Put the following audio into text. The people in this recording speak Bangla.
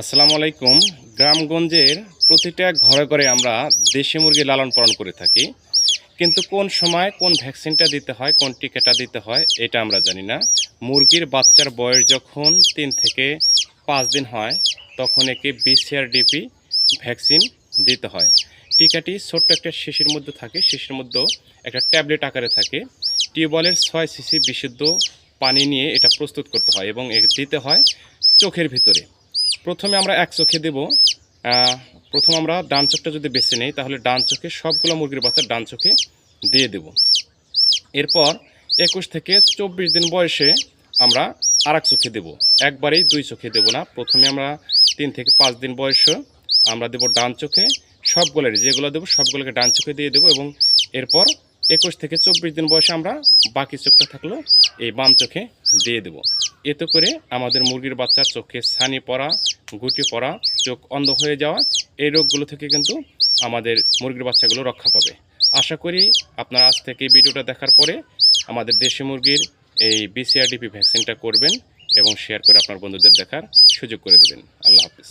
আসসালামু আলাইকুম। গ্রামগঞ্জের প্রতিটা ঘরে ঘরে আমরা দেশি মুরগি লালন পালন করে থাকি। কিন্তু কোন সময় কোন ভ্যাকসিনটা দিতে হয়, কোন টিকাটা দিতে হয়, এটা আমরা জানি না। মুরগির বাচ্চার বয়স যখন তিন থেকে পাঁচ দিন হয়, তখন একে বিসিআর ডিপি ভ্যাকসিন দিতে হয়। টিকাটি ছোট্ট একটা শিশির মধ্যে থাকে, শিশির মধ্যেও একটা ট্যাবলেট আকারে থাকে। টিউবওয়েলের ছয় সিসি বিশুদ্ধ পানি নিয়ে এটা প্রস্তুত করতে হয় এবং দিতে হয় চোখের ভিতরে। প্রথমে আমরা এক চোখে দেব প্রথম আমরা ডান চোখটা যদি বেছে নেই, তাহলে ডান চোখে সবগুলো মুরগির বাচ্চা ডান চোখে দিয়ে দেব। এরপর একুশ থেকে চব্বিশ দিন বয়সে আমরা আর এক চোখে দেবো। একবারেই দুই চোখে দেবো না। প্রথমে আমরা তিন থেকে পাঁচ দিন বয়সে আমরা দেবো ডান চোখে সবগুলোর যেগুলো দেবো, সবগুলোকে ডান চোখে দিয়ে দেবো এবং এরপর একুশ থেকে চব্বিশ দিন বয়সে আমরা বাকি চোখটা থাকলেও এই বাম চোখে দিয়ে দেবো। এতে করে আমাদের মুরগির বাচ্চার চোখে ছানি পড়া গুটি পড়া, চোখ অন্ধ হয়ে যাওয়া, এই রোগগুলো থেকে কিন্তু আমাদের মুরগির বাচ্চাগুলো রক্ষা পাবে। আশা করি আপনারা আজ থেকে ভিডিওটা দেখার পরে আমাদের দেশি মুরগির এই বিসিআরডিপি ভ্যাকসিনটা করবেন এবং শেয়ার করে আপনার বন্ধুদের দেখার সুযোগ করে দেবেন। আল্লাহ হাফিজ।